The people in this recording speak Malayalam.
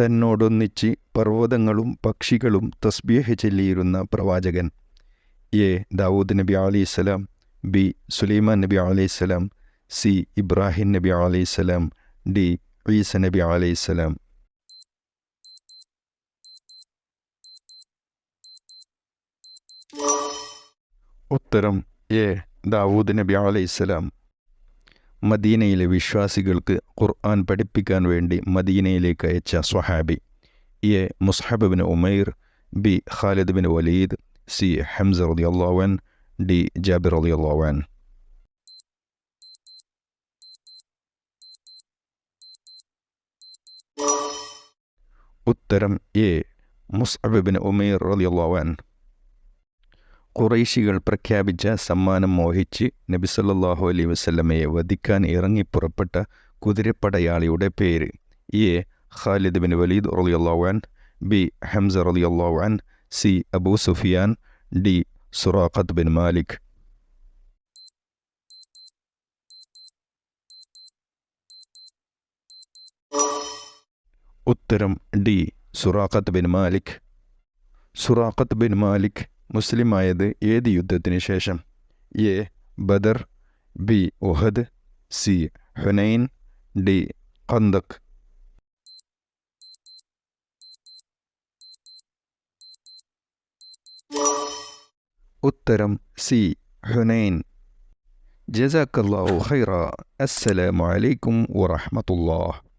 തന്നോടൊന്നിച്ച് പർവതങ്ങളും പക്ഷികളും തസ്ബീഹ് ചൊല്ലിയിരുന്ന പ്രവാചകൻ. എ. ദാവൂദ് നബി അലൈഹിസ്സലാം ബി. സുലൈമാൻ നബി അലൈഹിസ്സലാം സി. ഇബ്രാഹിം നബി അലൈഹിസ്സലാം ഡി. ഈസ നബി അലൈഹിസ്സലാം ഉത്തരം എ. ദാവൂദ് നബി അലൈഹിസ്സലാം മദീനയിലെ വിശ്വാസികൾക്ക് ഖുർആൻ പഠിപ്പിക്കാൻ വേണ്ടി മദീനയിലേക്ക് അയച്ച സ്വഹാബി. A Musab bin Umair B Khalid bin Walid C Hamza Ali അള്ളാവൻ D Jabir Ali അള്ളാവൻ ഉത്തരം എ മുസ്അബ് ബിൻ ഉമൈർ റതി അള്ളാവൻ ഖുറൈശികൾ പ്രഖ്യാപിച്ച സമ്മാനം മോഹിച്ച് നബിസല്ലാഹു അലൈ അലൈഹി വസല്ലമയെ വധിക്കാൻ ഇറങ്ങിപ്പുറപ്പെട്ട കുതിരപ്പടയാളിയുടെ പേര്. എ. ഖാലിദ് ബിൻ വലീദ് റളിയല്ലാഹുഅൻ ബി. ഹംസ അള്ളാൻ C. Abu Sufyan D. Suraqah bin Malik. ഉത്തരം D. Suraqah bin Malik. Suraqah bin Malik മുസ്ലിമായത് ഏത് യുദ്ധത്തിന് ശേഷം? A. Badr B. Uhud C. Hunain D. Khandaq ഉത്തരം സി. ഹുനൈൻ. ജസാക്കല്ലാഹു ഖൈറ. അസ്സലാമു അലൈക്കും വറഹ്മത്തുള്ളാഹ്.